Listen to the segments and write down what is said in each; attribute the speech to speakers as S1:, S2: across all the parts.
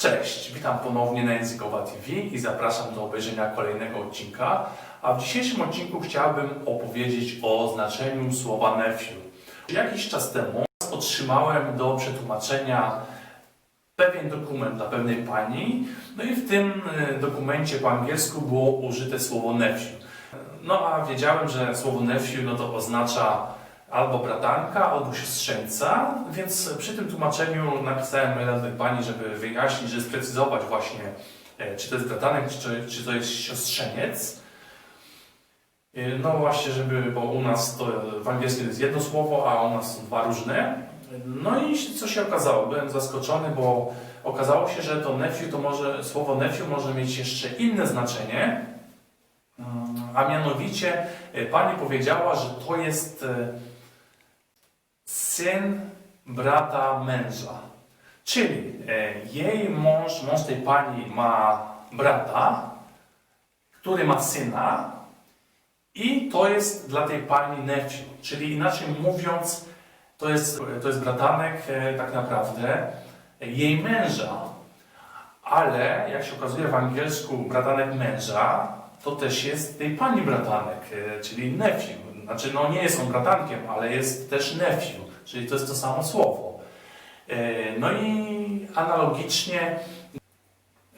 S1: Cześć, witam ponownie na Językowa TV i zapraszam do obejrzenia kolejnego odcinka. A w dzisiejszym odcinku chciałbym opowiedzieć o znaczeniu słowa nephew. Jakiś czas temu otrzymałem do przetłumaczenia pewien dokument dla pewnej pani, no i w tym e, dokumencie po angielsku było użyte słowo nephew. No a wiedziałem, że słowo nephew no to oznacza albo bratanka, albo siostrzeńca, więc przy tym tłumaczeniu napisałem tej pani, żeby wyjaśnić, żeby sprecyzować właśnie, e, czy to jest bratanek, czy, czy to jest siostrzeniec. E, No właśnie, żeby, bo u nas to w angielskim jest jedno słowo, a u nas są dwa różne. No i co się okazało? Byłem zaskoczony, bo okazało się, że to nephew, to może, słowo nephew może mieć jeszcze inne znaczenie, Mm, a mianowicie e, pani powiedziała, że to jest e, syn brata męża. Czyli e, jej mąż, mąż tej pani ma brata, który ma syna i to jest dla tej pani nephew. Czyli inaczej mówiąc, to jest, to jest bratanek e, tak naprawdę jej męża. Ale jak się okazuje w angielsku bratanek męża, to też jest tej pani bratanek, e, czyli nephew. Znaczy, no nie jest on bratankiem, ale jest też nephew, czyli to jest to samo słowo. E, No i analogicznie,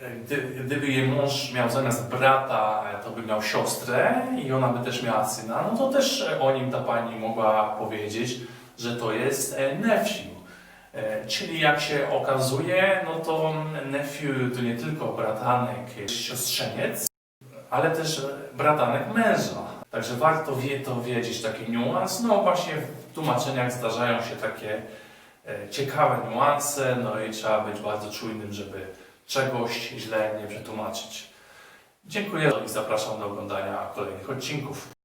S1: e, gdy, gdyby jej mąż miał zamiast brata, to by miał siostrę i ona by też miała syna, no to też o nim ta pani mogła powiedzieć, że to jest e, nephew. Czyli jak się okazuje, no to nephew to nie tylko bratanek, siostrzeniec, ale też bratanek męża. Także warto wie, to wiedzieć, taki niuans. No właśnie w tłumaczeniach zdarzają się takie e, ciekawe niuanse, no i trzeba być bardzo czujnym, żeby czegoś źle nie przetłumaczyć. Dziękuję i zapraszam do oglądania kolejnych odcinków.